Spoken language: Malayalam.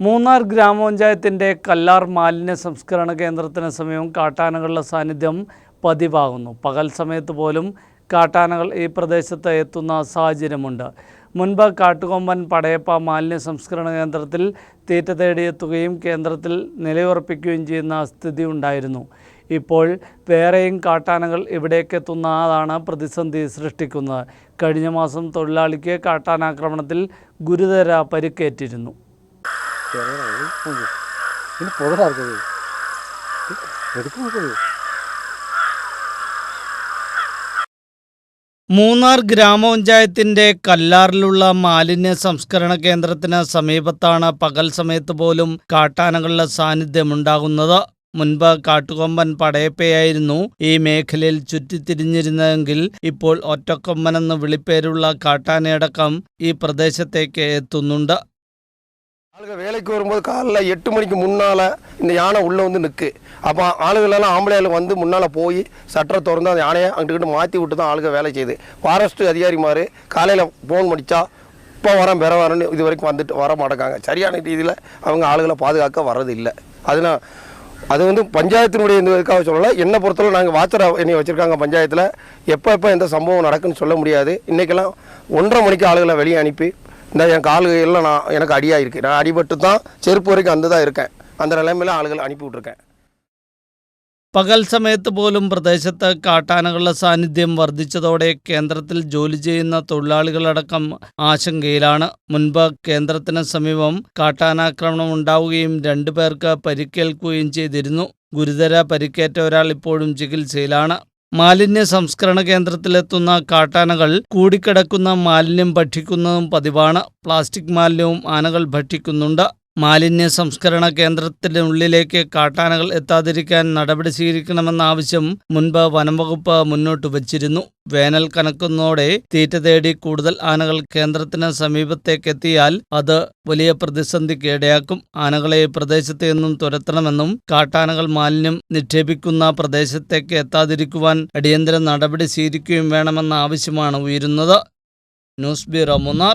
മൂന്നാർ ഗ്രാമപഞ്ചായത്തിന്റെ കല്ലാർ മാലിന്യ സംസ്കരണ കേന്ദ്രത്തിന് സമീപം കാട്ടാനകളുടെ സാന്നിധ്യം പതിവാകുന്നു. പകൽ സമയത്ത് പോലും കാട്ടാനകൾ ഈ പ്രദേശത്ത് എത്തുന്ന സാഹചര്യമുണ്ട്. മുൻപ് കാട്ടുകൊമ്പൻ പടയപ്പ മാലിന്യ സംസ്കരണ കേന്ദ്രത്തിൽ തീറ്റ തേടിയെത്തുകയും കേന്ദ്രത്തിൽ നിലയുറപ്പിക്കുകയും ചെയ്യുന്ന സ്ഥിതി ഉണ്ടായിരുന്നു. ഇപ്പോൾ വേറെയും കാട്ടാനകൾ ഇവിടേക്ക് എത്തുന്നതാണ് പ്രതിസന്ധി സൃഷ്ടിക്കുന്നത്. കഴിഞ്ഞ മാസം തൊഴിലാളിക്ക് കാട്ടാനാക്രമണത്തിൽ ഗുരുതര പരിക്കേറ്റിരുന്നു. ചെറുതാണ് പുഴ മൂന്നാർ ഗ്രാമപഞ്ചായത്തിന്റെ കല്ലാറിലുള്ള മാലിന്യ സംസ്കരണ കേന്ദ്രത്തിന് സമീപത്താണ് പകൽ സമയത്ത് പോലും കാട്ടാനകളുടെ സാന്നിധ്യമുണ്ടാകുന്നത്. മുൻപ് കാട്ടുകൊമ്പൻ പടയപ്പയായിരുന്നു ഈ മേഖലയിൽ ചുറ്റിത്തിരിഞ്ഞിരുന്നതെങ്കിൽ ഇപ്പോൾ ഒറ്റക്കൊമ്പനെന്ന് വിളിപ്പേരുള്ള കാട്ടാനയടക്കം ഈ പ്രദേശത്തേക്ക് എത്തുന്നുണ്ട്. ஆளுங்க வேலைக்கு வரும்போது காலைல எட்டு மணிக்கு முன்னால் இந்த யானை உள்ளே வந்து நிற்கு அப்போ ஆளுகளெல்லாம் ஆம்பளையாள் வந்து முன்னால் போய் சட்டரை திறந்து அந்த யானையை அங்கிட்டு மாற்றி விட்டு தான் ஆளுங்க வேலை செய்யுது. ஃபாரஸ்ட் அதிகாரிமார் காலையில் ஃபோன் முடித்தா இப்போ வரேன் பெற வரேன்னு இது வரைக்கும் வந்துட்டு வர மாட்டேங்காங்க. சரியான ரீதியில் அவங்க ஆளுகளை பாதுகாக்க வர்றது இல்லை அதனால் அது வந்து பஞ்சாயத்தினுடைய இந்த இதுக்காக சொல்லலை என்னை பொறுத்தவரை நாங்கள் வாச்சரை என்னை வச்சுருக்காங்க பஞ்சாயத்தில் எப்போ எப்போ எந்த சம்பவம் நடக்குன்னு சொல்ல முடியாது. இன்றைக்கெல்லாம் ஒன்றரை மணிக்கு ஆளுகளை வெளியே அனுப்பி இந்த என் காலு எல்லாம் நான் எனக்கு அடியாக இருக்குது நான் அடிபட்டு தான் செருப்பு வரைக்கும் அந்த தான் இருக்கேன் அந்த நிலைமையில ஆளுகளை அனுப்பி விட்ருக்கேன் പകൽ സമയത്ത് പോലും പ്രദേശത്ത് കാട്ടാനകളുടെ സാന്നിധ്യം വർദ്ധിച്ചതോടെ കേന്ദ്രത്തിൽ ജോലി ചെയ്യുന്ന തൊഴിലാളികളടക്കം ആശങ്കയിലാണ് മുൻപ് കേന്ദ്രത്തിന് സമീപം കാട്ടാനാക്രമണം ഉണ്ടാവുകയും രണ്ടുപേർക്ക് പരിക്കേൽക്കുകയും ചെയ്തിരുന്നു ഗുരുതര പരിക്കേറ്റ ഒരാൾ ഇപ്പോഴും ചികിത്സയിലാണ് മാലിന്യ സംസ്കരണ കേന്ദ്രത്തിലെത്തുന്ന കാട്ടാനകൾ കൂടിക്കിടക്കുന്ന മാലിന്യം ഭക്ഷിക്കുന്നതും പതിവാണ്. പ്ലാസ്റ്റിക് മാലിന്യവും ആനകൾ ഭക്ഷിക്കുന്നുണ്ട്. മാലിന്യ സംസ്കരണ കേന്ദ്രത്തിനുള്ളിലേക്ക് കാട്ടാനകൾ എത്താതിരിക്കാൻ നടപടി സ്വീകരിക്കണമെന്ന ആവശ്യം മുൻപ് വനംവകുപ്പ് മുന്നോട്ട് വച്ചിരുന്നു. വേനൽ കനക്കുന്നതോടെ തീറ്റ തേടി കൂടുതൽ ആനകൾ കേന്ദ്രത്തിന് സമീപത്തേക്കെത്തിയാൽ അത് വലിയ പ്രതിസന്ധിക്ക് ഇടയാക്കും. ആനകളെ പ്രദേശത്തു നിന്നും തുരത്തണമെന്നും കാട്ടാനകൾ മാലിന്യം നിക്ഷേപിക്കുന്ന പ്രദേശത്തേക്ക് എത്താതിരിക്കുവാൻ അടിയന്തര നടപടി സ്വീകരിക്കുകയും വേണമെന്ന ആവശ്യമാണ് ഉയരുന്നത്. News bureau Munnar.